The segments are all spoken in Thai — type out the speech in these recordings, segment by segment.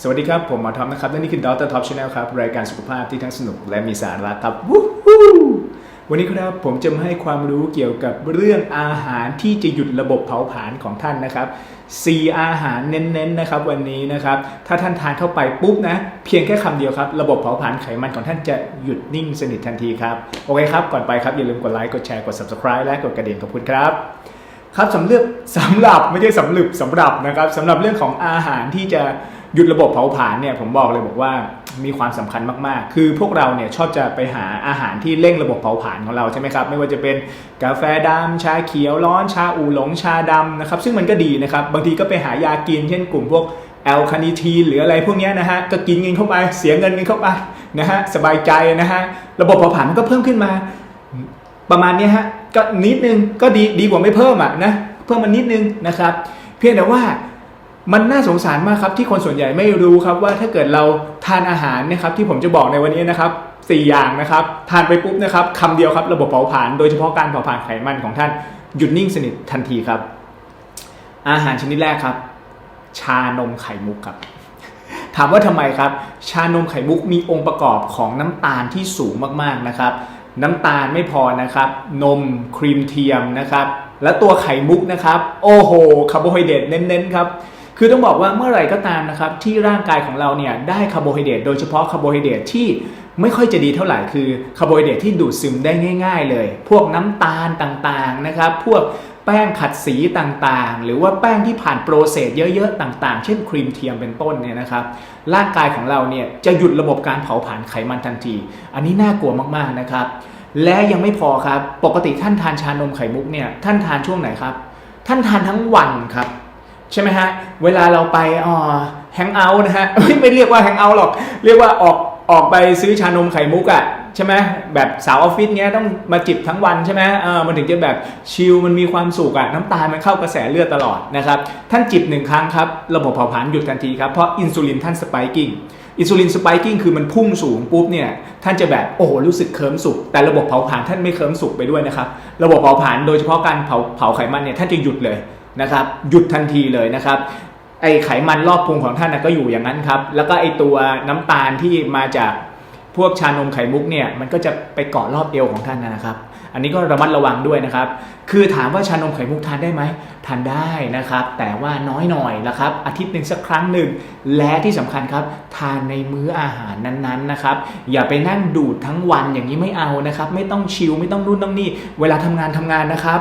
สวัสดีครับ ผมหมอทอมนะครับ และนี่คือดรท็อปชาแนลครับ รายการสุขภาพที่ทั้งสนุกและมีสาระครับวู้ฮู้วันนี้ครับผมจะมาให้ความรู้เกี่ยวกับเรื่องอาหารที่จะหยุดระบบเผาผลาญของท่านนะครับสี่อาหารเน้นๆนะครับวันนี้นะครับ ถ้าท่านทานเข้าไปปุ๊บนะ เพียงแค่คำเดียวครับ ระบบเผาผลาญไขมันของท่านจะหยุดนิ่งสนิททันทีครับ โอเคครับ ก่อนไปครับ อย่าลืมกดไลค์กดแชร์กด subscribe และกดกระดิ่งขอบคุณครับครับสำหรับสำหรับไม่ใช่สำหรับสำหรับนะครับสำหรับเรื่องของอาหารที่จะ หยุดระบบเผาผลาญเนี่ยผมบอกเลยบอกว่ามีความสำคัญมากๆ คือพวกเราเนี่ยชอบจะไปหาอาหารที่เร่งระบบเผาผลาญของเราใช่ไหมครับไม่ว่าจะเป็นกาแฟดำชาเขียวร้อน ชาอูหลงชาดำนะครับซึ่งมันก็ดีนะครับบางทีก็ไปหายากิน เช่นกลุ่มพวกแอลคาเนิทีนหรืออะไรพวกนี้นะฮะก็กินเงินเข้าไปเสียเงินกันเข้าไปนะฮะสบายใจนะฮะระบบเผาผลาญมันก็เพิ่มขึ้นมา ประมาณนี้ฮะก็นิดนึงก็ดีดีกว่าไม่เพิ่มอะนะเพิ่มมานิดนึงนะครับ เพียงแต่ว่า มันน่าสงสารมากครับที่คนส่วนใหญ่ไม่รู้ครับว่าถ้าเกิดเราทานอาหารนะครับที่ผมจะบอกในวันนี้นะครับสี่อย่างนะครับทานไปปุ๊บนะครับคำเดียวครับระบบเผาผลาญโดยเฉพาะการเผาผลาญไขมันของท่านหยุดนิ่งสนิททันทีครับ อาหารชนิดแรกครับ ชานมไข่มุกครับ ถามว่าทำไมครับ ชานมไข่มุกมีองค์ประกอบของน้ำตาลที่สูงมากๆนะครับ น้ำตาลไม่พอนะครับ นมครีมเทียมนะครับ และตัวไข่มุกนะครับ โอ้โหคาร์โบไฮเดรตเน้นๆครับ คือต้องบอกว่าเมื่อไหร่ก็ตามนะครับที่ร่างกายของเราเนี่ยได้คาร์โบไฮเดรตโดยเฉพาะคาร์โบไฮเดรตที่ไม่ค่อยจะดีเท่าไหร่คือคาร์โบไฮเดรตที่ดูดซึมได้ง่าย ๆ เลย พวกน้ำตาลต่างๆนะครับ พวกแป้งขัดสีต่างๆ หรือว่าแป้งที่ผ่านโปรเซสเยอะๆ ต่างๆ เช่นครีมเทียมเป็นต้นเนี่ยนะครับ ร่างกายของเราเนี่ยจะหยุดระบบการเผาผลาญไขมันทันที อันนี้น่ากลัวมากๆนะครับ และยังไม่พอครับ ปกติท่านทานชานมไข่มุกเนี่ย ท่านทานช่วงไหนครับ ท่านทานทั้งวันครับ ใช่ไหมฮะ เวลาเราไปอ๋อแฮงเอาท์นะฮะไม่เรียกว่าแฮงเอาท์หรอก เรียกว่าออกออกไปซื้อชานมไข่มุกอะ่ะใช่ไหมแบบสาวออฟฟิศเนี้ยต้องมาจิบทั้งวันใช่ไหมเออมันถึงจะแบบชิลมันมีความสุขอะ่ะน้ำตาลมันเข้ากระแสเลือดตลอดนะครับ ท่านจิบหนึ่งครั้งครับ ระบบเผาผลาญหยุดทันทีครับ เพราะอินซูลินท่านสไปกิ้งอินซูลินสไปกิ้งคือมันพุ่งสูงปุ๊บเนี่ยท่านจะแบบโอ้โหรู้สึกเคิมสุกแต่ระบบเผาผลาญท่านไม่เคิมสุกไปด้วยนะครับ ระบบเผาผลาญโดยเฉพาะการเผาเผาไขมันเนี่ยท่านจะหยุดเลย นะครับหยุดทันทีเลยนะครับไอไขมันรอบพุงของท่านก็อยู่อย่างนั้นครับ แล้วก็ไอตัวน้ำตาลที่มาจากพวกชานมไข่มุกเนี่ยมันก็จะไปเกาะรอบเอวของท่านนะครับ อันนี้ก็ระมัดระวังด้วยนะครับ คือถามว่าชานมไข่มุกทานได้ไหมทานได้นะครับ แต่ว่าน้อยหน่อยนะครับ อาทิตย์หนึ่งสักครั้งหนึ่ง และที่สำคัญครับ ทานในมื้ออาหารนั้นๆนะครับ อย่าไปนั่งดูดทั้งวันอย่างนี้ไม่เอานะครับ ไม่ต้องชิลไม่ต้องนู่นต้องนี่ เวลาทำงานทำงานนะครับ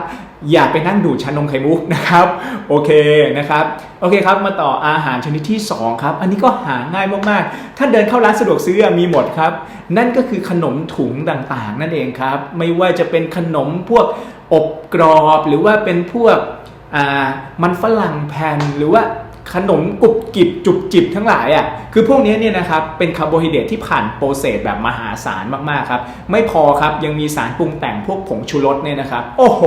อย่าไปนั่งดูดชานมไข่มุกนะครับโอเคนะครับโอเคครับมาต่ออาหารชนิดที่ 2 ครับ อันนี้ก็หาง่ายมากๆ ถ้าเดินเข้าร้านสะดวกซื้อมีหมดครับ นั่นก็คือขนมถุงต่างๆ นั่นเองครับ ไม่ว่าจะเป็นขนมพวกอบกรอบ หรือว่าเป็นพวกมันฝรั่งแผ่นหรือว่า ขนมกรุบกริบจุบจิบทั้งหลายอะคือพวกนี้เนี่ยนะครับเป็นคาร์โบไฮเดรตที่ผ่านโปรเซสแบบมหาศาลมากๆครับไม่พอครับยังมีสารปรุงแต่งพวกผงชูรสเนี่ยนะครับโอ้โห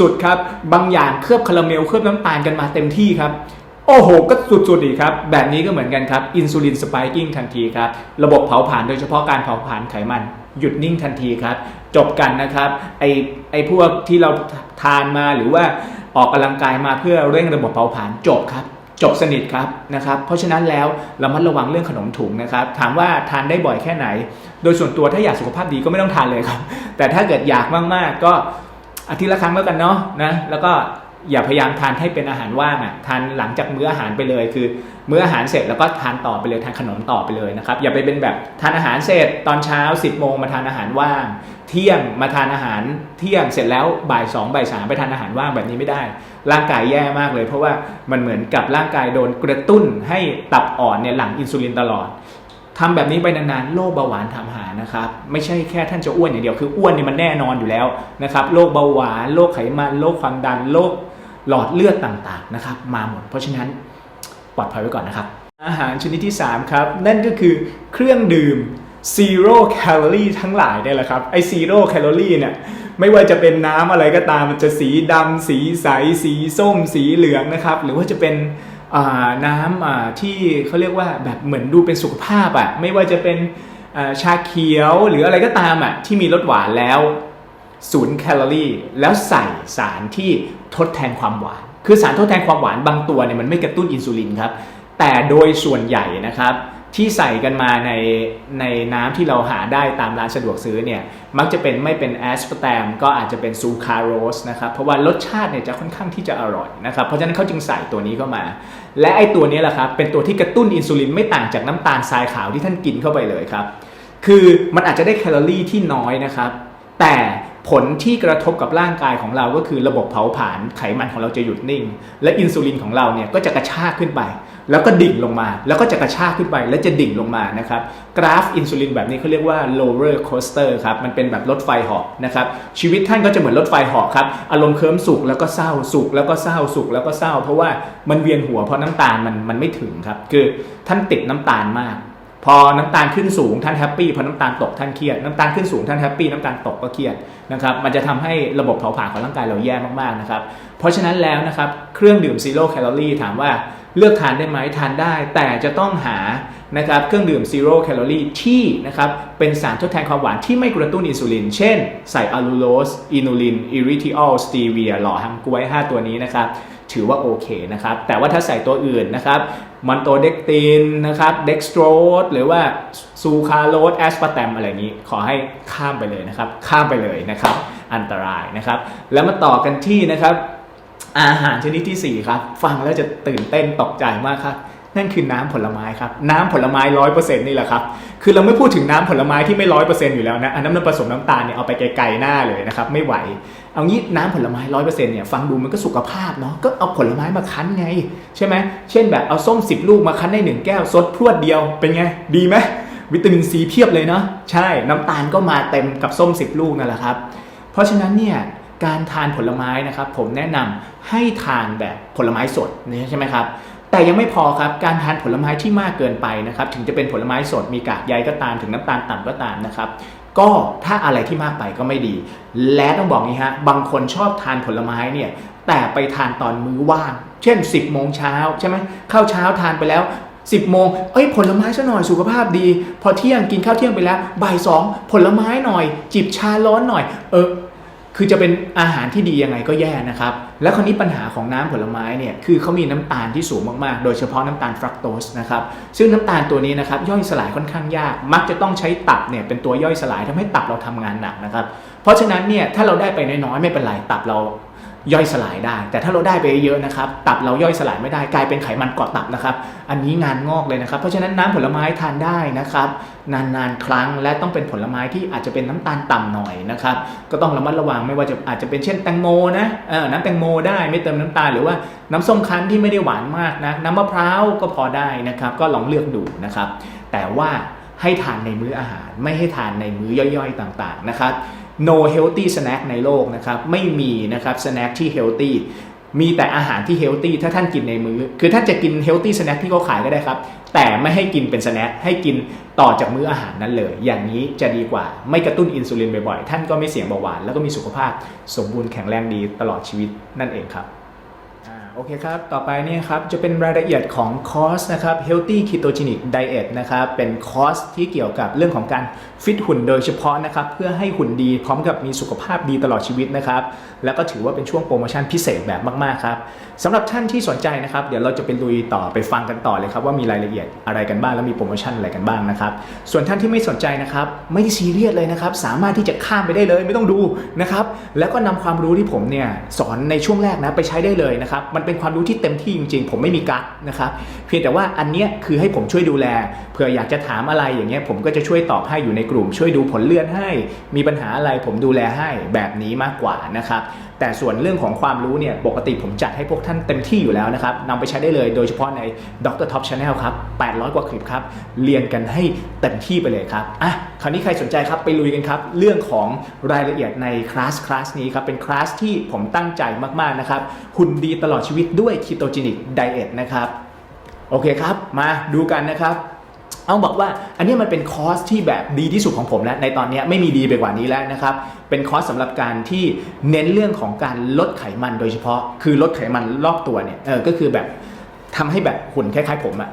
สุดๆครับบางอย่างเคลือบคาราเมลเคลือบน้ำตาลกันมาเต็มที่ครับโอ้โห ก็สุดๆอีกครับ แบบนี้ก็เหมือนกันครับ อินซูลินสปายกิ้งทันทีครับ ระบบเผาผลาญโดยเฉพาะการเผาผลาญไขมัน หยุดนิ่งทันทีครับ จบกันนะครับ ไอไอพวกที่เราทานมาหรือว่าออกกำลังกายมาเพื่อเร่งระบบเผาผลาญจบครับ จบสนิทครับนะครับเพราะฉะนั้นแล้วเรามัดระวังเรื่องขนมถุงนะครับถามว่าทานได้บ่อยแค่ไหน โดยส่วนตัวถ้าอยากสุขภาพดีก็ไม่ต้องทานเลยครับ แต่ถ้าเกิดอยากมากๆ ก็อาทิตย์ละครั้งแล้วกันเนาะนะแล้วก็อย่าพยายามทานให้เป็นอาหารว่างอะทานหลังจากมื้ออาหารไปเลย คือ มื้ออาหารเสร็จแล้วก็ทานต่อไปเลยทานขนมต่อไปเลยนะครับอย่าไปเป็นแบบทานอาหารเสร็จตอนเช้า 10บโมงมาทานอาหารว่าง เที่ยงมาทานอาหารเที่ยงเสร็จแล้วบ่ายสองบ่ายสามไปทานอาหารว่างแบบนี้ไม่ได้ ร่างกายแย่มากเลย เพราะว่ามันเหมือนกับร่างกายโดนกระตุ้นให้ตับอ่อนเนี่ยหลั่งอินซูลินตลอดทำแบบนี้ไปนานๆโรคเบาหวานทำหานะครับไม่ใช่แค่ท่านจะอ้วนอย่างเดียวคืออ้วนเนี่ยมันแน่นอนอยู่แล้วนะครับโรคเบาหวานโรคไขมันโรคความดันโรคหลอดเลือดต่างๆนะครับมาหมด เพราะฉะนั้นปลอดภัยไว้ก่อนนะครับ อาหารชนิดที่ 3 ครับ นั่นก็คือเครื่องดื่ม zero calorie ทั้งหลายเนี่ยแหละครับไอ้ zero calorie เนี่ย ไม่ว่าจะเป็นน้ำอะไรก็ตามมันจะสีดำสีใส สีส้ม สีเหลืองนะครับ หรือว่าจะเป็นน้ำที่เขาเรียกว่าแบบเหมือนดูเป็นสุขภาพอะ่ะไม่ว่าจะเป็นชาเขียวหรืออะไรก็ตามอะที่มีรสหวานแล้วศูนย์แคลอรี่แล้วใส่สารที่ทดแทนความหวาน คือสารทดแทนความหวานบางตัวเนี่ยมันไม่กระตุ้นอินซูลินครับแต่โดยส่วนใหญ่นะครับ ที่ใส่กันมาในในน้ำที่เราหาได้ตามร้านสะดวกซื้อเนี่ยมักจะเป็นไม่เป็นแอสปาร์ตมก็อาจจะเป็นซูคราโรสนะครับเพราะว่ารสชาติเนี่ยจะค่อนข้างที่จะอร่อยนะครับเพราะฉะนั้นเขาจึงใส่ตัวนี้เข้ามา และไอตัวนี้แหละครับเป็นตัวที่กระตุ้นอินซูลินไม่ต่างจากน้ำตาลทรายขาวที่ท่านกินเข้าไปเลยครับคือมันอาจจะได้แคลอรี่ที่น้อยนะครับแต่ผลที่กระทบกับร่างกายของเราก็คือระบบเผาผลาญไขมันของเราจะหยุดนิ่ง และอินซูลินของเราเนี่ยก็จะกระชากขึ้นไป แล้วก็ดิ่งลงมา แล้วก็จะกระชากขึ้นไปและจะดิ่งลงมานะครับกราฟอินซูลินแบบนี้เขาเรียกว่า roller coaster ครับมันเป็นแบบรถไฟหอกนะครับชีวิตท่านก็จะเหมือนรถไฟหอกครับอารมณ์เคิมสุขแล้วก็เศร้าสุขแล้วก็เศร้าสุขแล้วก็เศร้า เพราะว่ามันเวียนหัวเพราะน้ำตาลมันมันไม่ถึงครับคือท่านติดน้ำตาลมาก พอน้ำตาลขึ้นสูงท่านแฮปปี้พอน้ำตาลตกท่านเครียดน้ำตาลขึ้นสูงท่านแฮปปี้น้ำตาลตกก็เครียดนะครับมันจะทำให้ระบบเผาผลาญของร่างกายเราแย่มากๆนะครับเพราะฉะนั้นแล้วนะครับเครื่องดื่มซีโร่แคลอรี่ถามว่าเลือกทานได้ไหมทานได้ แต่จะต้องหานะครับเครื่องดื่มซีโร่แคลอรี่ที่นะครับเป็นสารทดแทนความหวานที่ไม่กระตุ้นอินซูลิน เช่น ใส่อะลูโลสอินูลินอิริทิออลสตีเวียหล่อฮังกล้วย 5 ตัวนี้นะครับ ถือว่าโอเคนะครับ แต่ว่าถ้าใส่ตัวอื่นนะครับมันโตเด็กตินนะครับเด็กสโตรสหรือว่าซูคาโรสแอสปาร์ตมอะไรนี้ ขอให้ข้ามไปเลยนะครับ ข้ามไปเลยนะครับ อันตรายนะครับ แล้วมาต่อกันที่นะครับ อาหารชนิดที่ 4 ครับ ฟังแล้วจะตื่นเต้นตกใจมากครับ นั่นคือน้ำผลไม้ครับ น้ำผลไม้ร้อยเปอร์เซ็นต์นี่แหละครับ คือเราไม่พูดถึงน้ำผลไม้ที่ไม่ร้อยเปอร์เซ็นต์อยู่แล้วนะ อันนั้นมันผสมน้ำตาลเนี่ยเอาไปไกลๆหน้าเลยนะครับ ไม่ไหว เอางี้น้ำผลไม้ร้อยเปอร์เซ็นต์เนี่ยฟังดูมันก็สุขภาพเนาะ ก็เอาผลไม้มาคั้นไง ใช่ไหม เช่นแบบเอาส้ม10ลูกมาคั้นได้หนึ่งแก้วซดพรวดเดียวเป็นไง ดีไหมวิตามินซีเพียบเลยเนาะ ใช่ น้ำตาลก็มาเต็มกับส้ม10ลูกนั่นแหละครับ เพราะฉะนั้นเนี่ยการทานผลไม้นะครับผมแนะนำให้ทานแบบผลไม้สดนี่ใช่ไหมครับ แต่ยังไม่พอครับการทานผลไม้ที่มากเกินไปนะครับถึงจะเป็นผลไม้สดมีกากใยก็ตามถึงน้ำตาลต่ำก็ตามนะครับก็ถ้าอะไรที่มากไปก็ไม่ดี และต้องบอกงี้ฮะบางคนชอบทานผลไม้เนี่ยแต่ไปทานตอนมื้อว่าง เช่น 10โมงเช้าใช่ไหมข้าวเช้าทานไปแล้ว 10โมงเอ้ยผลไม้ซะหน่อยสุขภาพดี พอเที่ยงกินข้าวเที่ยงไปแล้วบ่ายสองผลไม้หน่อย จิบชาร้อนหน่อยเออ คือจะเป็นอาหารที่ดียังไงก็แย่นะครับ และคราวนี้ปัญหาของน้ำผลไม้เนี่ยคือเขามีน้ำตาลที่สูงมากๆ โดยเฉพาะน้ำตาลฟรักโตสนะครับ ซึ่งน้ำตาลตัวนี้นะครับย่อยสลายค่อนข้างยาก มักจะต้องใช้ตับเนี่ยเป็นตัวย่อยสลายทำให้ตับเราทำงานหนักนะครับ เพราะฉะนั้นเนี่ยถ้าเราได้ไปน้อยๆไม่เป็นไรตับเรา ย่อยสลายได้ แต่ถ้าเราได้ไปเยอะนะครับ ตับเราย่อยสลายไม่ได้กลายเป็นไขมันเกาะตับนะครับ อันนี้งานงอกเลยนะครับ เพราะฉะนั้นน้ำผลไม้ทานได้นะครับ นานๆครั้งและต้องเป็นผลไม้ที่อาจจะเป็นน้ำตาลต่ำหน่อยนะครับ ก็ต้องระมัดระวังไม่ว่าจะอาจจะเป็นเช่นแตงโมนะเออน้ำแตงโมได้ไม่เติมน้ำตาลหรือว่าน้ำส้มคั้นที่ไม่ได้หวานมากนะน้ำมะพร้าวก็พอได้นะครับ ก็ลองเลือกดูนะครับ แต่ว่าให้ทานในมื้ออาหาร ไม่ให้ทานในมื้อย่อยๆต่างๆนะครับ no healthy snack ในโลกนะครับไม่มีนะครับ snack ที่ healthy มีแต่อาหารที่ healthy ถ้าท่านกินในมือ้อ คือท่านจะกิน healthy snack ที่เขาขายก็ได้ครับ แต่ไม่ให้กินเป็น snack ให้กินต่อจากมื้ออาหารนั้นเลย อย่างนี้จะดีกว่า ไม่กระตุ้นอินซูลินบ่อยๆ ท่านก็ไม่เสี่ยงเบาหวาน แล้วก็มีสุขภาพ สมบูรณ์แข็งแรงดีตลอดชีวิตนั่นเองครับ โอเคครับ ต่อไปเนี่ยครับจะเป็นรายละเอียดของคอร์สนะครับ Healthy Ketogenic Diet นะครับ เป็นคอร์สที่เกี่ยวกับเรื่องของการฟิตหุ่นโดยเฉพาะนะครับ เพื่อให้หุ่นดีพร้อมกับมีสุขภาพดีตลอดชีวิตนะครับ แล้วก็ถือว่าเป็นช่วงโปรโมชั่นพิเศษแบบมาก ๆ ครับสำหรับท่านที่สนใจนะครับ เดี๋ยวเราจะไปลุยต่อไปฟังกันต่อเลยครับ ว่ามีรายละเอียดอะไรกันบ้าง แล้วมีโปรโมชั่นอะไรกันบ้างนะครับ ส่วนท่านที่ไม่สนใจนะครับ ไม่ได้ซีเรียสเลยนะครับ สามารถที่จะข้ามไปได้เลยไม่ต้องดูนะครับ แล้วก็นำความรู้ที่ผมเนี่ยสอนในช่วงแรกนะไปใช้ได้เลยนะครับมันเป็นความรู้ที่เต็มที่จริง ๆ ผมไม่มีกักนะครับเพียงแต่ว่าอันเนี้ยคือให้ผมช่วยดูแลเผื่ออยากจะถามอะไรอย่างเงี้ยผมก็จะช่วยตอบให้อยู่ในกลุ่ม ช่วยดูผลเลือดให้ มีปัญหาอะไรผมดูแลให้แบบนี้มากกว่านะครับ แต่ส่วนเรื่องของความรู้เนี่ยปกติผมจัดให้พวกท่านเต็มที่อยู่แล้วนะครับนำไปใช้ได้เลยโดยเฉพาะใน Dr. Top Channel ครับ 800 กว่าคลิปครับ เรียนกันให้เต็มที่ไปเลยครับอะคราวนี้ใครสนใจครับไปลุยกันครับ เรื่องของรายละเอียดในคลาสคลาสนี้ครับ เป็นคลาสที่ผมตั้งใจมาก ๆ นะครับ หุ่นดีตลอดชีวิตด้วย Ketogenic Diet นะครับ โอเคครับ มาดูกันนะครับ เอาบอกว่าอันนี้มันเป็นคอร์สที่แบบดีที่สุดของผมแล้วในตอนนี้ไม่มีดีไปกว่านี้แล้วนะครับ เป็นคอร์สสำหรับการที่เน้นเรื่องของการลดไขมันโดยเฉพาะ คือลดไขมันรอบตัวเนี่ยเออก็คือแบบ ทำให้แบบหุ่นคล้ายๆผมอะ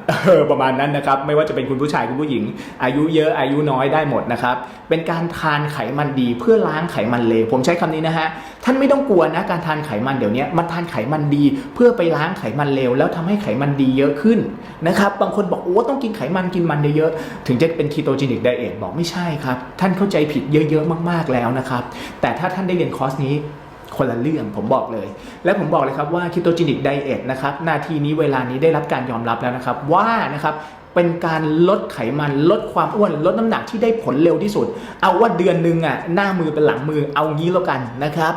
ประมาณนั้นนะครับ ไม่ว่าจะเป็นคุณผู้ชายคุณผู้หญิง อายุเยอะอายุน้อยได้หมดนะครับ เป็นการทานไขมันดีเพื่อล้างไขมันเลวผมใช้คำนี้นะฮะท่านไม่ต้องกลัวนะการทานไขมันเดี๋ยวนี้มันทานไขมันดี เพื่อไปล้างไขมันเลวแล้วทำให้ไขมันดีเยอะขึ้นนะครับบางคนบอกโอ้ต้องกินไขมันกินมันเยอะๆถึงจะเป็นคีโตจินิกไดเอทบอกไม่ใช่ครับ ท่านเข้าใจผิดเยอะๆมากๆแล้วนะครับแต่ถ้าท่านได้เรียนคอร์สนี้ คนละเรื่องผมบอกเลย และผมบอกเลยครับว่าคิโตจินิกไดเอทนะครับนาทีนี้เวลานี้ได้รับการยอมรับแล้วนะครับว่านะครับเป็นการลดไขมันลดความอ้วนลดน้ำหนักที่ได้ผลเร็วที่สุด เอาว่าเดือนหนึ่งอะหน้ามือเป็นหลังมือเอางี้แล้วกันนะครับ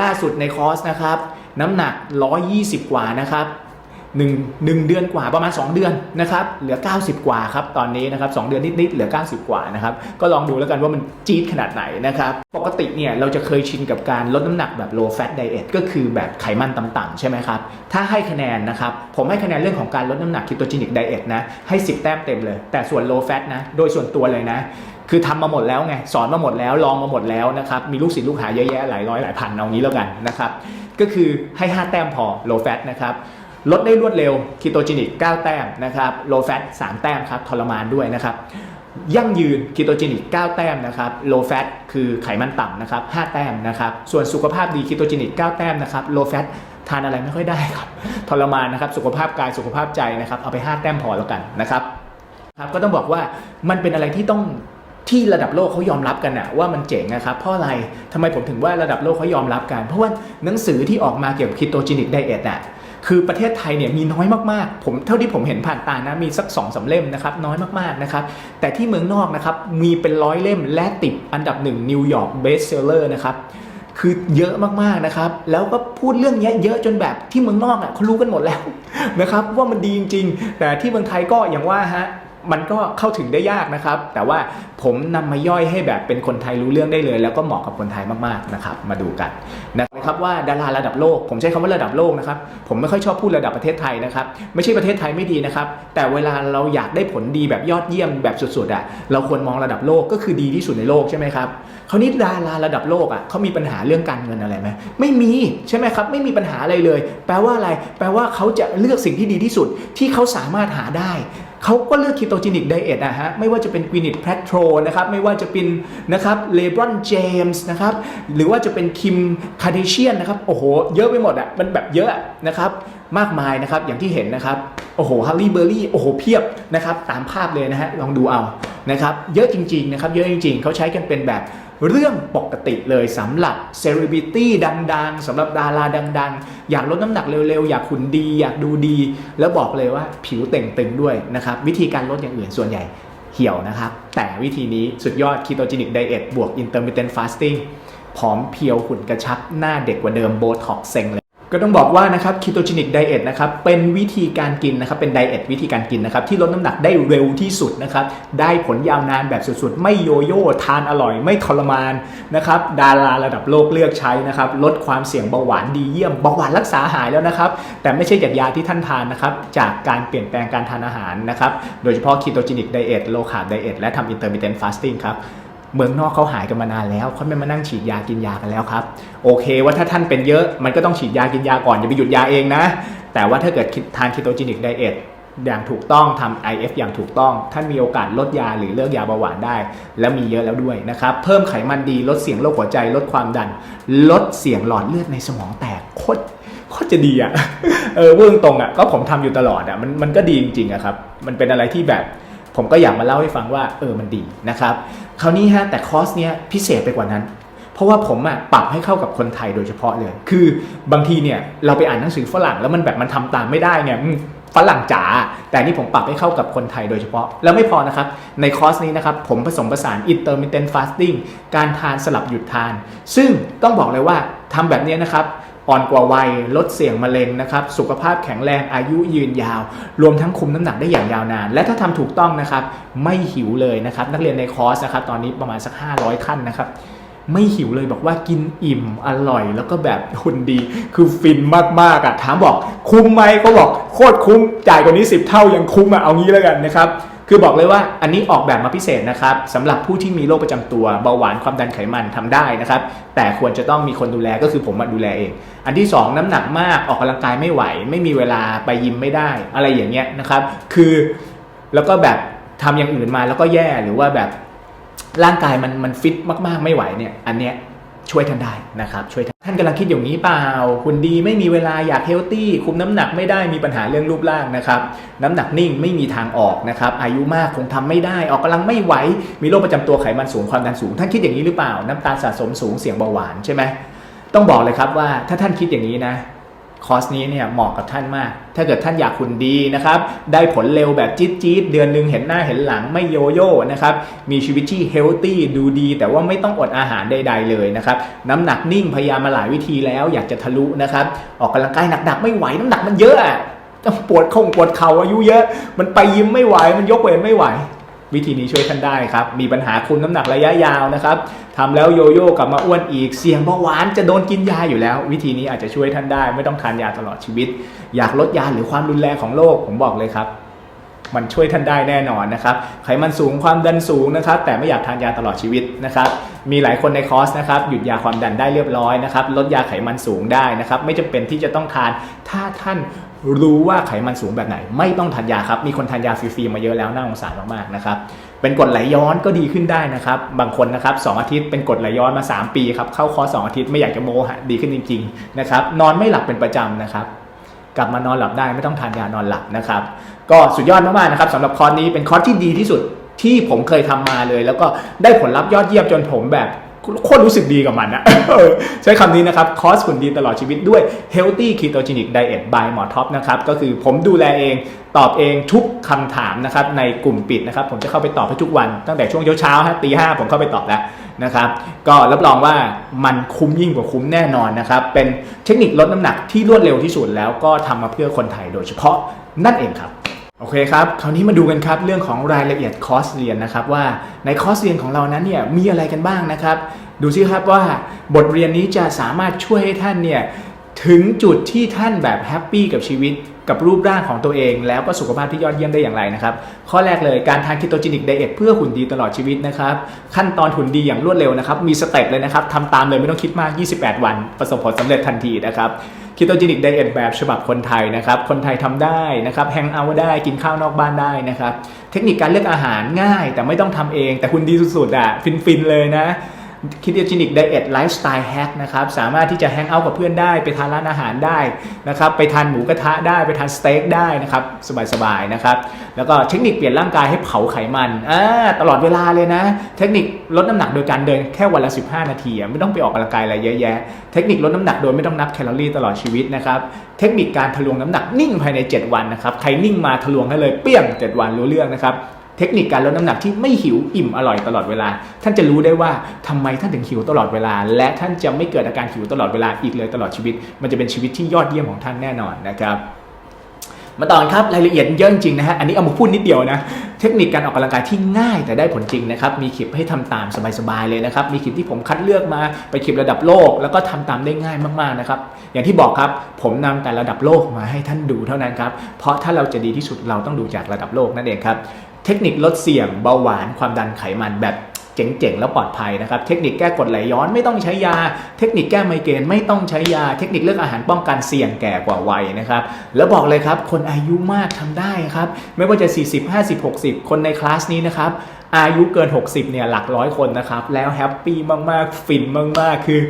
ล่าสุดในคอร์สนะครับ น้ำหนัก 120 กว่านะครับ หนึ่งหนึ่งเดือนกว่าประมาณ 2 เดือนนะครับเหลือ 90 กว่าครับตอนนี้นะครับ2เดือนนิดๆเหลือ 90 กว่านะครับก็ลองดูแล้วกันว่ามันจี๊ดขนาดไหนนะครับปกติเนี่ยเราจะเคยชินกับการลดน้ำหนักแบบ low fat diet ก็คือแบบไขมันต่ำๆใช่ไหมครับถ้าให้คะแนนนะครับผมให้คะแนนเรื่องของการลดน้ำหนัก ketogenic diet นะให้ 10 แต้มเต็มเลย แต่ส่วน low fat นะโดยส่วนตัวเลยนะคือทำมาหมดแล้วไงสอนมาหมดแล้วลองมาหมดแล้วนะครับมีลูกศิษย์ลูกหาเยอะแยะหลายร้อยหลายพันเอางี้แล้วกันนะครับก็คือให้ 5 แต้มพอ low fat นะครับ ลดได้รวดเร็วคีโตจินิก 9 แต้มนะครับ low fat 3แต้มครับทรมานด้วยนะครับยั่งยืนคีโตจินิก 9 แต้มนะครับ low fat คือไขมันต่ำนะครับ 5 แต้มนะครับ ส่วนสุขภาพดีคีโตจินิก 9 แต้มนะครับ low fat ทานอะไรไม่ค่อยได้ครับทรมานนะครับ สุขภาพกายสุขภาพใจนะครับ เอาไป 5 แต้มพอแล้วกันนะครับครับก็ต้องบอกว่ามันเป็นอะไรที่ต้องที่ระดับโลกเขายอมรับกันนะว่ามันเจ๋งนะครับเพราะอะไรทำไมผมถึงว่าระดับโลกเขายอมรับกัน เพราะว่าหนังสือที่ออกมาเกี่ยวกับคีโตจินิกไดเอทน่ะ คือประเทศไทยเนี่ยมีน้อยมากๆ ผมเท่าที่ผมเห็นผ่านตานะมีสัก2อสาเล่มนะครับน้อยมากๆนะครับแต่ที่เมืองนอกนะครับมีเป็นร้อยเล่มและติดอันดับหนึ่งนิวยอร์กเบสเซลเลอร์นะครับคือเยอะมากๆนะครับ แล้วก็พูดเรื่องนี้เยอะจนแบบที่เมืองนอกอะเขารู้กันหมดแล้วนะครับว่ามันดีจริงๆ แต่ที่เมืองไทยก็อย่างว่าฮะ มันก็เข้าถึงได้ยากนะครับ แต่ว่าผมนำมาย่อยให้แบบเป็นคนไทยรู้เรื่องได้เลย แล้วก็เหมาะกับคนไทยมากๆนะครับ มาดูกันนะครับว่าดาราระดับโลก ผมใช้คำว่าระดับโลกนะครับ ผมไม่ค่อยชอบพูดระดับประเทศไทยนะครับ ไม่ใช่ประเทศไทยไม่ดีนะครับ แต่เวลาเราอยากได้ผลดีแบบยอดเยี่ยมแบบสุดๆอะเราควรมองระดับโลกก็คือดีที่สุดในโลกใช่ไหมครับาวนี้ดาราระดับโลกอะเขามีปัญหาเรื่องการเงินอะไรไหมไม่มีใช่ไหมครับ ไม่มีปัญหาอะไรเลย แปลว่าอะไร แปลว่าเขาจะเลือกสิ่งที่ดีที่สุดที่เขาสามารถหาได้เขาก็เลือกคีโตจินิกไดเอทนะฮะ ไม่ว่าจะเป็นกวินิตแพทโรนะครับ ไม่ว่าจะเป็นนะครับเลบรอนเจมส์นะครับ หรือว่าจะเป็นคิมคาเดเชียนนะครับ โอ้โห เยอะไปหมดอะ มันแบบเยอะนะครับมากมายนะครับอย่างที่เห็นนะครับโอ้โหฮัลลี่เบอร์รี่โอ้โหเพียบนะครับตามภาพเลยนะฮะลองดูเอานะครับเยอะจริงๆนะครับเยอะจริงๆ เขาใช้กันเป็นแบบเรื่องปกติเลยสำหรับเซเลบริตี้ดังๆสำหรับดาราดัง ๆ อยากลดน้ำหนักเร็วๆ อยากหุ่นดี อยากดูดี แล้วบอกเลยว่าผิวเต่งตึงด้วยนะครับ วิธีการลดอย่างอื่นส่วนใหญ่เหี่ยวนะครับ แต่วิธีนี้สุดยอด ketogenic diet บวก intermittent fasting ผอมเพรียวหุ่นกระชับหน้าเด็กกว่าเดิมโบท็อกเซ็งเลย ก็ต้องบอกว่านะครับ ketogenic diet นะครับเป็นวิธีการกินนะครับเป็นไดเอทวิธีการกินนะครับที่ลดน้ำหนักได้เร็วที่สุดนะครับได้ผลยาวนานแบบสุดๆ ไม่โยโย่ทานอร่อย ไม่ทรมานนะครับดาราระดับโลกเลือกใช้นะครับลดความเสี่ยงเบาหวานดีเยี่ยมเบาหวานรักษาหายแล้วนะครับแต่ไม่ใช่จากยาที่ท่านทานนะครับจากการเปลี่ยนแปลงการทานอาหารนะครับโดยเฉพาะ ketogenic diet low carb diet และทำ intermittent fasting ครับ เมืองนอกเขาหายกันมานานแล้วเขาไม่มานั่งฉีดยากินยากันแล้วครับโอเค ว่าถ้าท่านเป็นเยอะมันก็ต้องฉีดยากินยาก่อนอย่าไปหยุดยาเองนะ แต่ว่าถ้าเกิดทานคีโตจินิกไดเอทอย่างถูกต้องทำ IF อย่างถูกต้อง ท่านมีโอกาสลดยาหรือเลิกยาเบาหวานได้ แล้วมีเยอะแล้วด้วยนะครับ เพิ่มไขมันดีลดเสี่ยงโรคหัวใจ ลดความดัน ลดเสี่ยงหลอดเลือดในสมองแตกโคตรโคตรจะดีอะเออพูดตรงอะก็ผมทำอยู่ตลอดอะมันมันก็ดีจริงๆอะครับ มันเป็นอะไรที่แบบ ผมก็อยากมาเล่าให้ฟังว่าเออมันดีนะครับคราวนี้ฮะแต่คอร์สเนี้ยพิเศษไปกว่านั้น เพราะว่าผมอะปรับให้เข้ากับคนไทยโดยเฉพาะเลย คือบางทีเนี่ยเราไปอ่านหนังสือฝรั่งแล้วมันแบบมันทำตามไม่ได้เนี่ยฝรั่งจ๋าแต่นี่ผมปรับให้เข้ากับคนไทยโดยเฉพาะ แล้วไม่พอนะครับ ในคอร์สนี้นะครับผมผสมผสาน intermittent fasting การทานสลับหยุดทาน ซึ่งต้องบอกเลยว่าทำแบบเนี้ยนะครับ อ่อนกว่าวัย ลดเสี่ยงมะเร็งนะครับ สุขภาพแข็งแรงอายุยืนยาว รวมทั้งคุมน้ำหนักได้อย่างยาวนาน และถ้าทำถูกต้องนะครับ ไม่หิวเลยนะครับ นักเรียนในคอร์สนะครับ ตอนนี้ประมาณสัก 500 ขั้นนะครับ ไม่หิวเลยบอกว่ากินอิ่มอร่อยแล้วก็แบบหุ่นดี คือฟินมากๆอะถามบอกคุ้มไหมก็บอกโคตรคุ้มจ่ายกว่านี้ 10 เท่ายังคุ้มอะเอางี้แล้วกันนะครับ คือบอกเลยว่าอันนี้ออกแบบมาพิเศษนะครับสำหรับผู้ที่มีโรคประจำตัวเบาหวานความดันไขมันทำได้นะครับ แต่ควรจะต้องมีคนดูแลก็คือผมมาดูแลเอง อันที่ 2 น้ำหนักมากออกกำลังกายไม่ไหว ไม่มีเวลาไปยิมไม่ได้ อะไรอย่างเงี้ยนะครับ คือแล้วก็แบบทำอย่างอื่นมาแล้วก็แย่หรือว่าแบบร่างกายมันมันฟิตมากๆไม่ไหวเนี่ยอันเนี้ย ช่วยท่านได้นะครับช่วยท่านท่านกำลังคิดอย่างนี้เปล่า คุณดีไม่มีเวลาอยากเฮลตี้คุมน้ำหนักไม่ได้มีปัญหาเรื่องรูปร่างนะครับน้ำหนักนิ่งไม่มีทางออกนะครับอายุมากคงทำไม่ได้ ออกกำลังไม่ไหวมีโรคประจำตัวไขมันสูงความดันสูง ท่านคิดอย่างนี้หรือเปล่า น้ำตาลสะสมสูงเสี่ยงเบาหวานใช่ไหมต้องบอกเลยครับว่าถ้าท่านคิดอย่างนี้นะ คอร์สนี้เนี่ยเหมาะกับท่านมาก ถ้าเกิดท่านอยากหุ่นดีนะครับ ได้ผลเร็วแบบจี๊ดจี๊ดเดือนหนึ่งเห็นหน้าเห็นหลังไม่โยโย่นะครับ มีชีวิตที่เฮลตี้ดูดี แต่ว่าไม่ต้องอดอาหารใดๆเลยนะครับ น้ำหนักนิ่งพยายามมาหลายวิธีแล้วอยากจะทะลุนะครับ ออกกำลังกายหนักๆไม่ไหวน้ำหนักมันเยอะปวดคงปวดเข่าอายุเยอะ มันไปยิมไม่ไหวมันยกเวทไม่ไหว วิธีนี้ช่วยท่านได้ครับ มีปัญหาคุมน้ำหนักระยะยาวนะครับทำแล้วโยโย่กลับมาอ้วนอีก เสี่ยงเบาหวานจะโดนกินยาอยู่แล้ว วิธีนี้อาจจะช่วยท่านได้ ไม่ต้องทานยาตลอดชีวิต อยากลดยาหรือความรุนแรงของโรคผมบอกเลยครับมันช่วยท่านได้แน่นอนนะครับไขมันสูงความดันสูงนะครับ แต่ไม่อยากทานยาตลอดชีวิตนะครับ มีหลายคนในคอร์สนะครับ หยุดยาความดันได้เรียบร้อยนะครับ ลดยาไขมันสูงได้นะครับ ไม่จำเป็นที่จะต้องทาน ถ้าท่าน รู้ว่าไขมันสูงแบบไหน ไม่ต้องทานยาครับ มีคนทานยาฟรีๆมาเยอะแล้วน่าสงสารมากๆนะครับ เป็นกดไหลย้อนก็ดีขึ้นได้นะครับ บางคนนะครับสองอาทิตย์เป็นกดไหลย้อนมา 3 ปีครับ เข้าคอสองอาทิตย์ไม่อยากจะโม้ฮะดีขึ้นจริงๆนะครับ นอนไม่หลับเป็นประจำนะครับกลับมานอนหลับได้ไม่ต้องทานยานอนหลับนะครับ ก็สุดยอดมากๆนะครับสำหรับคอร์สนี้เป็นคอร์สที่ดีที่สุดที่ผมเคยทำมาเลย แล้วก็ได้ผลลัพธ์ยอดเยี่ยมจนผมแบบ โคตรรู้สึกดีกับมันนะใช้คำนี้นะครับ คอสหุ่นดีตลอดชีวิตด้วย Healthy Ketogenic Diet by หมอท็อปนะครับ ก็คือผมดูแลเองตอบเองทุกคำถามนะครับในกลุ่มปิดนะครับ ผมจะเข้าไปตอบให้ทุกวัน ตั้งแต่ช่วงเช้าๆฮะตีห้าผมเข้าไปตอบแล้วนะครับ ก็รับรองว่ามันคุ้มยิ่งกว่าคุ้มแน่นอนนะครับ เป็นเทคนิคลดน้ำหนักที่รวดเร็วที่สุดแล้วก็ทำมาเพื่อคนไทยโดยเฉพาะนั่นเองครับ โอเคครับคราวนี้มาดูกันครับเรื่องของรายละเอียดคอร์สเรียนนะครับว่าในคอร์สเรียนของเรานั้นเนี่ยมีอะไรกันบ้างนะครับ ดูซิครับว่าบทเรียนนี้จะสามารถช่วยให้ท่านเนี่ย ถึงจุดที่ท่านแบบแฮปปี้กับชีวิตกับรูปร่างของตัวเอง แล้วก็สุขภาพที่ยอดเยี่ยมได้อย่างไรนะครับข้อแรกเลยการทานคีโตจินิกไดเอทเพื่อหุ่นดีตลอดชีวิตนะครับขั้นตอนหุ่นดีอย่างรวดเร็วนะครับมีสเต็ปเลยนะครับทำตามเลยไม่ต้องคิดมาก 28 วัน ประสบผลสำเร็จทันทีนะครับคีโตจินิกไดเอทแบบฉบับคนไทยนะครับคนไทยทำได้นะครับแฮงเอาท์ได้กินข้าวนอกบ้านได้นะครับเทคนิคการเลือกอาหารง่าย แต่ไม่ต้องทำเองแต่คุณดีสุดๆอะฟินๆเลยนะ คิโตจินิกไดเอทไลฟ์สไตล์แฮกนะครับสามารถที่จะแฮงเอาท์กับเพื่อนได้ ไปทานร้านอาหารได้นะครับไปทานหมูกระทะได้ไปทานสเต็กได้นะครับสบายๆนะครับแล้วก็เทคนิคเปลี่ยนร่างกายให้เผาไขมันตลอดเวลาเลยนะ เทคนิคลดน้ำหนักโดยการเดินแค่วันละ 15 นาที ไม่ต้องไปออกกำลังกายอะไรเยอะแยะ เทคนิคลดน้ำหนักโดยไม่ต้องนับแคลอรี่ตลอดชีวิตนะครับเทคนิคการทะลวงน้ำหนักนิ่งภายใน 7 วันนะครับใครนิ่งมาทะลวงให้เลยเปี้ยง 7 วันรู้เรื่องนะครับ เทคนิคการลดน้ำหนักที่ไม่หิวอิ่มอร่อยตลอดเวลา ท่านจะรู้ได้ว่าทำไมท่านถึงหิวตลอดเวลา และท่านจะไม่เกิดอาการหิวตลอดเวลาอีกเลยตลอดชีวิต มันจะเป็นชีวิตที่ยอดเยี่ยมของท่านแน่นอนนะครับมาต่อครับรายละเอียดเยอะจริงนะฮะอันนี้เอามาพูดนิดเดียวนะเทคนิคการออกกำลังกายที่ง่ายแต่ได้ผลจริงนะครับมีคลิปให้ทำตามสบายๆเลยนะครับมีคลิปที่ผมคัดเลือกมาไปคลิประดับโลก แล้วก็ทำตามได้ง่ายมากๆนะครับอย่างที่บอกครับผมนำแต่ระดับโลกมาให้ท่านดูเท่านั้นครับเพราะถ้าเราจะดีที่สุดเราต้องดูจากระดับโลกนั่นเองครับ เทคนิคลดเสี่ยงเบาหวานความดันไขมันแบบเจ๋งๆ แล้วปลอดภัยนะครับ เทคนิคแก้กรดไหลย้อนไม่ต้องใช้ยา เทคนิคแก้ไมเกรนไม่ต้องใช้ยา เทคนิคเลือกอาหารป้องกันเสี่ยงแก่กว่าวัยนะครับ แล้วบอกเลยครับ คนอายุมากทำได้ครับ ไม่ว่าจะ 40 50 60 คนในคลาสนี้นะครับ อายุเกิน 60 เนี่ยหลักร้อยคนนะครับ แล้วแฮปปี้มากๆ ฟินมากๆ คือ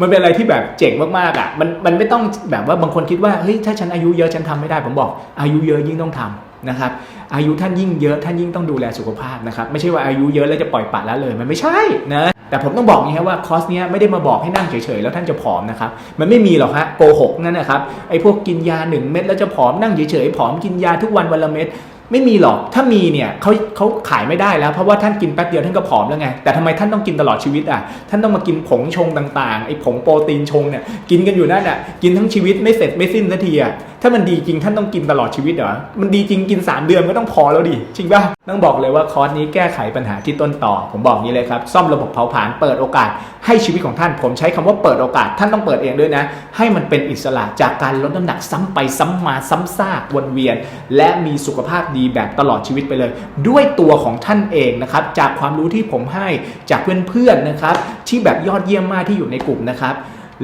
มันเป็นอะไรที่แบบเจ๋งมากๆอะ มันมันไม่ต้องแบบว่าบางคนคิดว่าเฮ้ยถ้าฉันอายุเยอะฉันทำไม่ได้ผมบอก อายุเยอะยิ่งต้องทำ นะครับอายุท่านยิ่งเยอะท่านยิ่งต้องดูแลสุขภาพนะครับไม่ใช่ว่าอายุเยอะแล้วจะปล่อยปละละเลยมันไม่ใช่นะแต่ผมต้องบอกนี้ครับว่าคอสเนี้ยไม่ได้มาบอกให้นั่งเฉยๆแล้วท่านจะผอมนะครับมันไม่มีหรอกฮะโกหกนั่นนะครับไอ้พวกกินยา 1 เม็ดแล้วจะผอมนั่งเฉยๆผอมกินยาทุกวันวันละเม็ด ไม่มีหรอก ถ้ามีเนี่ยเขาเขาขายไม่ได้แล้ว เพราะว่าท่านกินแป๊บเดียวท่านก็ผอมแล้วไง แต่ทำไมท่านต้องกินตลอดชีวิตอะ ท่านต้องมากินผงชงต่างๆ ไอ้ผงโปรตีนชงเนี่ย กินกันอยู่นั่นอะ กินทั้งชีวิตไม่เสร็จไม่สิ้นสักทีอะ ถ้ามันดีจริงท่านต้องกินตลอดชีวิตเหรอ มันดีจริงกิน 3 เดือนก็ต้องพอแล้วดิ จริงป่ะ ต้องบอกเลยว่าคอร์สนี้แก้ไขปัญหาที่ต้นต่อ ผมบอกนี้เลยครับ ซ่อมระบบเผาผลาญ เปิดโอกาส ให้ชีวิตของท่าน ผมใช้คำว่าเปิดโอกาส ท่านต้องเปิดเองด้วยนะ ให้มันเป็นอิสระจากการลดน้ำหนักซ้ำไปซ้ำมาซ้ำซากวนเวียน และมีสุขภาพดีีแบบตลอดชีวิตไปเลย ด้วยตัวของท่านเองนะครับจากความรู้ที่ผมให้จากเพื่อนๆนะครับที่แบบยอดเยี่ยมมากที่อยู่ในกลุ่มนะครับ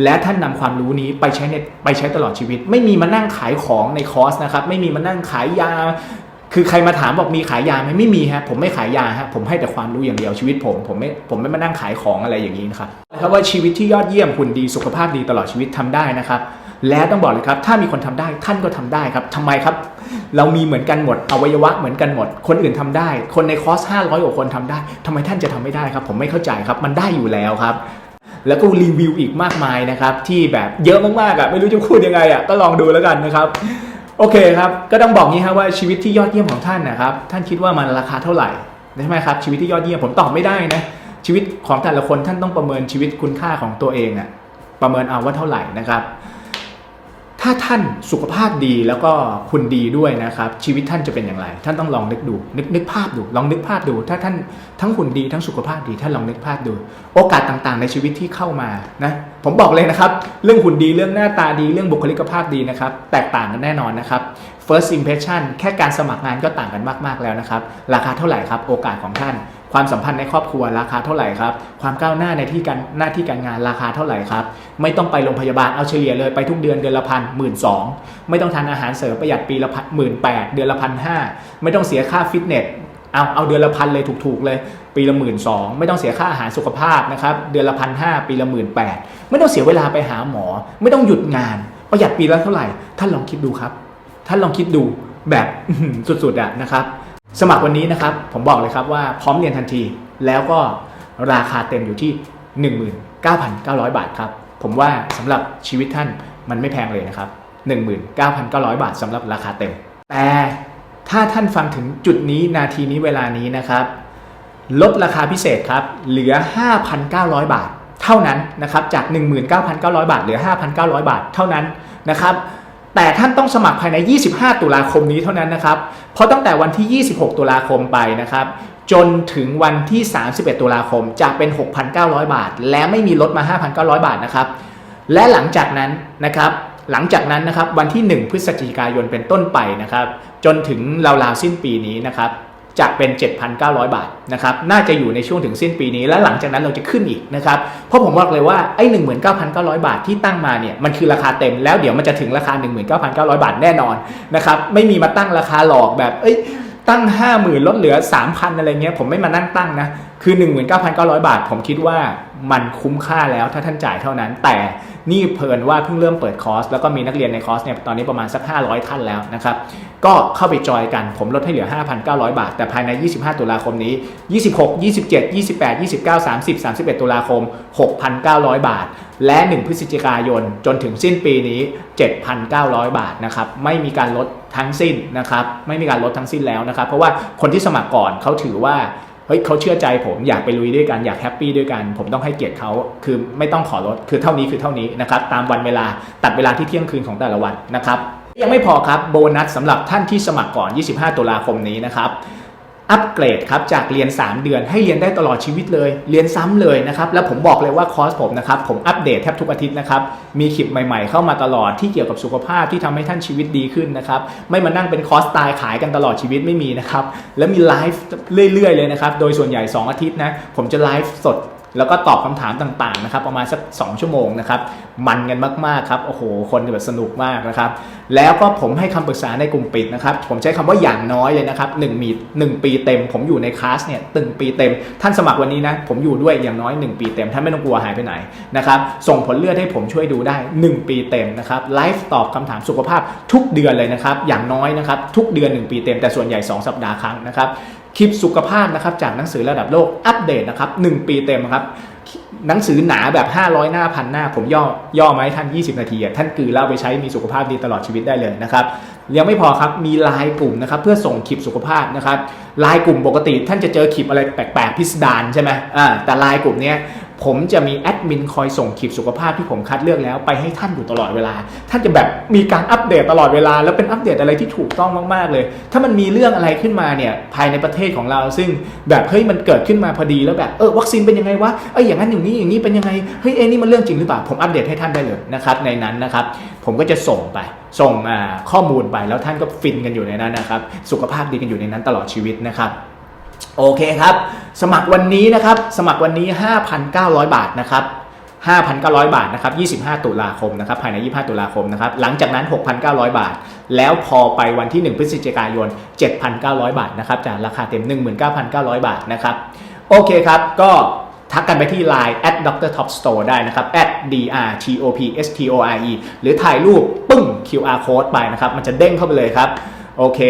และท่านนำความรู้นี้ไปใช้ในไปใช้ตลอดชีวิต ไม่มีมานั่งขายของในคอร์สนะครับไม่มีมานั่งขายยา คือใครมาถามบอกมีขายยาไหมไม่มีฮะผมไม่ขายยาฮะผมให้แต่ความรู้อย่างเดียวชีวิตผมผมไม่ผมไม่มานั่งขายของอะไรอย่างนี้นะครับนะครับว่าชีวิตที่ยอดเยี่ยมหุ่นดีสุขภาพดีตลอดชีวิตทำได้นะครับและต้องบอกเลยครับ ถ้ามีคนทำได้ท่านก็ทำได้ครับทำไมครับ เรามีเหมือนกันหมดอวัยวะเหมือนกันหมด คนอื่นทำได้ คนในคอร์ส500กว่าคนทำได้ทำไมท่านจะทำไม่ได้ครับ ผมไม่เข้าใจครับ มันได้อยู่แล้วครับ แล้วก็รีวิวอีกมากมายนะครับที่แบบเยอะมากๆอะไม่รู้จะพูดยังไงอะก็ลองดูแล้วกันนะครับโอเคครับ ก็ต้องบอกงี้ครับว่าชีวิตที่ยอดเยี่ยมของท่านนะครับ ท่านคิดว่ามันราคาเท่าไหร่ใช่ไหมครับชีวิตที่ยอดเยี่ยมผมตอบไม่ได้นะชีวิตของแต่ละคนท่านต้องประเมินชีวิตคุณค่าของตัวเองอะประเมินเอาว่าเท่าไหร่นะครับ ถ้าท่านสุขภาพดีแล้วก็คุณดีด้วยนะครับ ชีวิตท่านจะเป็นอย่างไร ท่านต้องลองนึกดูนึกนึกภาพดู ลองนึกภาพดู ถ้าท่านทั้งหุ่นดีทั้งสุขภาพดีท่านลองนึกภาพดู โอกาสต่างๆ ในชีวิตที่เข้ามานะผมบอกเลยนะครับ เรื่องหุ่นดีเรื่องหน้าตาดีเรื่องบุคลิกภาพดีนะครับ แตกต่างกันแน่นอนนะครับ first impression แค่การสมัครงานก็ต่างกันมาก ๆแล้วนะครับ ราคาเท่าไหร่ครับ โอกาสของท่าน ความสัมพันธ์ในครอบครัวราคาเท่าไหร่ครับ ความก้าวหน้าในที่การหน้าที่การงานราคาเท่าไหร่ครับ ไม่ต้องไปโรงพยาบาลเอาเฉลี่ยเลยไปทุกเดือนเดือนละพันหมื่นสองไม่ต้องทานอาหารเสริมประหยัดปีละพันหมื่นแปดเดือนละพันห้าไม่ต้องเสียค่าฟิตเนสเอาเอาเดือนละพันเลยถูกๆเลย ปีละหมื่นสองไม่ต้องเสียค่าอาหารสุขภาพนะครับเดือนละพันห้าปีละหมื่นแปดไม่ต้องเสียเวลาไปหาหมอ ไม่ต้องหยุดงาน ประหยัดปีละเท่าไหร่ท่านลองคิดดูครับ ท่านลองคิดดูแบบสุดๆอะนะครับ สมัครวันนี้นะครับ ผมบอกเลยครับว่าพร้อมเรียนทันที แล้วก็ราคาเต็มอยู่ที่ 19,900 บาทครับ ผมว่าสำหรับชีวิตท่านมันไม่แพงเลยนะครับ 19,900 บาทสำหรับราคาเต็ม แต่ถ้าท่านฟังถึงจุดนี้นาทีนี้เวลานี้นะครับ ลดราคาพิเศษครับ เหลือ 5,900 บาท เท่านั้นนะครับ จาก 19,900 บาท เหลือ 5,900 บาท เท่านั้นนะครับ แต่ท่านต้องสมัครภายใน 25 ตุลาคมนี้เท่านั้นนะครับ เพราะตั้งแต่วันที่ 26 ตุลาคมไปนะครับ จนถึงวันที่ 31 ตุลาคมจะเป็น 6,900 บาท และไม่มีลดมา 5,900 บาทนะครับ และหลังจากนั้นนะครับ หลังจากนั้นนะครับวันที่ 1 พฤศจิกายนเป็นต้นไปนะครับ จนถึงราวๆสิ้นปีนี้นะครับ จะเป็น 7,900 บาทนะครับน่าจะอยู่ในช่วงถึงสิ้นปีนี้ และหลังจากนั้นเราจะขึ้นอีกนะครับเพราะผมบอกเลยว่าไอ้ 19,900 บาทที่ตั้งมาเนี่ยมันคือราคาเต็มแล้วเดี๋ยวมันจะถึงราคา 19,900 บาทแน่นอนนะครับไม่มีมาตั้งราคาหลอกแบบเอ้ยตั้ง 50,000 ลดเหลือ 3,000 อะไรเงี้ยผมไม่มานั่งตั้งนะคือ 19,900 บาท ผมคิดว่า มันคุ้มค่าแล้วถ้าท่านจ่ายเท่านั้น แต่นี่เพลินว่าเพิ่งเริ่มเปิดคอร์สแล้วก็มีนักเรียนในคอร์สเนี่ยตอนนี้ประมาณสัก 500 ท่านแล้วนะครับก็เข้าไปจอยกันผมลดให้เหลือ 5,900 บาท แต่ภายใน 25 ตุลาคมนี้ 26 27 28 29 30 31 ตุลาคม 6,900 บาท และ 1 พฤศจิกายนจนถึงสิ้นปีนี้ 7,900 บาทนะครับไม่มีการลดทั้งสิ้นนะครับไม่มีการลดทั้งสิ้นแล้วนะครับเพราะว่าคนที่สมัครก่อนเขาถือว่า เฮ้ยเขาเชื่อใจผมอยากไปลุยด้วยกันอยากแฮปปี้ด้วยกัน ผมต้องให้เกียรติเขาคือไม่ต้องขอลดคือเท่านี้คือเท่านี้นะครับตามวันเวลาตัดเวลาที่เที่ยงคืนของแต่ละวันนะครับยังไม่พอครับโบนัสสำหรับท่านที่สมัครก่อน 25 ตุลาคมนี้นะครับ อัปเกรดครับจากเรียน 3 เดือนให้เรียนได้ตลอดชีวิตเลย เรียนซ้ำเลยนะครับ แล้วผมบอกเลยว่าคอร์สผมนะครับ ผมอัปเดตแทบทุกอาทิตย์นะครับ มีคลิปใหม่ๆ เข้ามาตลอดที่เกี่ยวกับสุขภาพที่ทำให้ท่านชีวิตดีขึ้นนะครับ ไม่มานั่งเป็นคอร์สตายขายกันตลอดชีวิตไม่มีนะครับ แล้วมีไลฟ์เรื่อยๆเลยนะครับ โดยส่วนใหญ่ 2 อาทิตย์นะ ผมจะไลฟ์สด แล้วก็ตอบคำถามต่างๆนะครับประมาณสัก 2 ชั่วโมงนะครับมันกันมากๆครับโอ้โหคนแบบสนุกมากนะครับแล้วก็ผมให้คำปรึกษาในกลุ่มปิดนะครับผมใช้คำว่าอย่างน้อยเลยนะครับ1มี1ปีเต็ม ผมอยู่ในคลาสเนี่ยตึงปีเต็ม ท่านสมัครวันนี้นะผมอยู่ด้วยอย่างน้อย 1 ปีเต็มท่านไม่ต้องกลัวหายไปไหนนะครับส่งผลเลือดให้ผมช่วยดูได้ 1 ปีเต็มนะครับไลฟ์ตอบคำถามสุขภาพทุกเดือนเลยนะครับอย่างน้อยนะครับทุกเดือน 1 ปีเต็มแต่ส่วนใหญ่ 2 สัปดาห์ครั้งนะครับ คลิปสุขภาพนะครับจากหนังสือระดับโลกอัปเดตนะครับ1ปีเต็มครับหนังสือหนาแบบ 500 หน้าพันหน้า ผมย่อย่อมาให้ท่าน 20 นาทีอะท่านกือเล่าไปใช้มีสุขภาพดีตลอดชีวิตได้เลยนะครับยังไม่พอครับมีไลน์กลุ่มนะครับเพื่อส่งคลิปสุขภาพนะครับไลน์กลุ่มปกติ ท่านจะเจอคลิปอะไรแปลกๆพิสดารใช่ไหมอ่าแต่ไลน์กลุ่มเนี้ย ผมจะมีแอดมินคอยส่งคลิปสุขภาพที่ผมคัดเลือกแล้วไปให้ท่านอยู่ตลอดเวลา ท่านจะแบบมีการอัปเดตตลอดเวลา แล้วเป็นอัปเดตอะไรที่ถูกต้องมากๆเลย ถ้ามันมีเรื่องอะไรขึ้นมาเนี่ยภายในประเทศของเรา ซึ่งแบบเฮ้ยมันเกิดขึ้นมาพอดีแล้วแบบเออวัคซีนเป็นยังไงวะเอ้ยอย่างนั้นอย่างนี้อย่างนี้เป็นยังไงเฮ้ยเอ้นี่มันเรื่องจริงหรือเปล่าผมอัปเดตให้ท่านได้เลยนะครับในนั้นนะครับผมก็จะส่งไปส่งอ่าข้อมูลไปแล้วท่านก็ฟินกันอยู่ในนั้นนะครับ สุขภาพดีกันอยู่ในนั้นตลอดชีวิตนะครับ โอเคครับ สมัครวันนี้นะครับ สมัครวันนี้ 5,900 บาทนะครับ5,900 บาทนะครับ 25 ตุลาคมนะครับ ภายใน 25 ตุลาคมนะครับ หลังจากนั้น 6,900 บาท แล้วพอไปวันที่ 1 พฤศจิกายน 7,900 บาทนะครับ จากราคาเต็ม 19,900 บาทนะครับ โอเคครับ ก็ทักกันไปที่ Line at Dr. Top Store ได้นะครับ at dr t o p s t o r e หรือถ่ายรูปปึ้ง QR code ไปนะครับ มันจะเด้งเข้าไปเลยครับ โอเค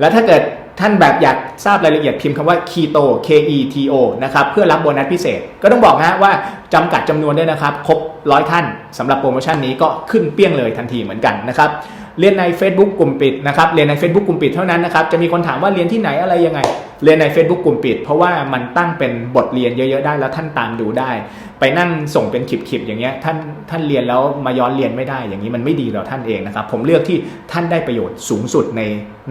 แล้วถ้าเกิด ท่านแบบอยากทราบรายละเอียดพิมพ์คำว่า keto k e t o นะครับเพื่อรับโบนัสพิเศษ ก็ต้องบอกนะว่าจำกัดจำนวนด้วยนะครับ ครบร้อยท่านสำหรับโปรโมชั่นนี้ก็ขึ้นเปี้ยงเลยทันทีเหมือนกันนะครับเรียนใน Facebook กลุ่มปิดนะครับเรียนใน Facebook กลุ่มปิดเท่านั้นนะครับจะมีคนถามว่าเรียนที่ไหนอะไรยังไง เรียนใน Facebook กลุ่มปิด เพราะว่ามันตั้งเป็นบทเรียนเยอะ ๆ ได้แล้วท่านตามดูได้ ไปนั่งส่งเป็นคลิปๆอย่างเงี้ยท่านท่านเรียนแล้วมาย้อนเรียนไม่ได้อย่างนี้มันไม่ดีต่อท่านเองนะครับ ผมเลือกที่ท่านได้ประโยชน์สูงสุดใน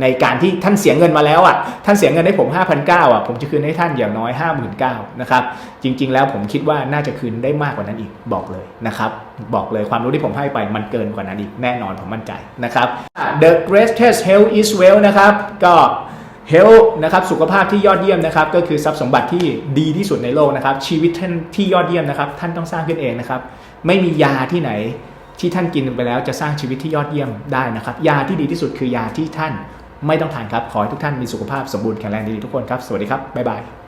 ในการที่ท่านเสียเงินมาแล้วอะท่านเสียเงินให้ผม 5,900อะผมจะคืนให้ท่านอย่างน้อย 59,000นะครับจริง ๆ แล้วผมคิดว่าน่าจะคืนได้มากกว่านั้นอีกบอกเลยนะครับบอกเลยความรู้ที่ผมให้ไปมันเกินกว่านั้นอีกแน่นอนผมมั่นใจนะครับ The greatest health is wealth นะครับก็ เฮลนะครับสุขภาพที่ยอดเยี่ยมนะครับก็คือทรัพย์สมบัติที่ดีที่สุดในโลกนะครับ ชีวิตท่านที่ยอดเยี่ยมนะครับท่านต้องสร้างขึ้นเองนะครับ ไม่มียาที่ไหนที่ท่านกินไปแล้วจะสร้างชีวิตที่ยอดเยี่ยมได้นะครับ ยาที่ดีที่สุดคือยาที่ท่านไม่ต้องทานครับขอให้ทุกท่านมีสุขภาพสมบูรณ์แข็งแรงดีทุกคนครับ สวัสดีครับบ๊ายบาย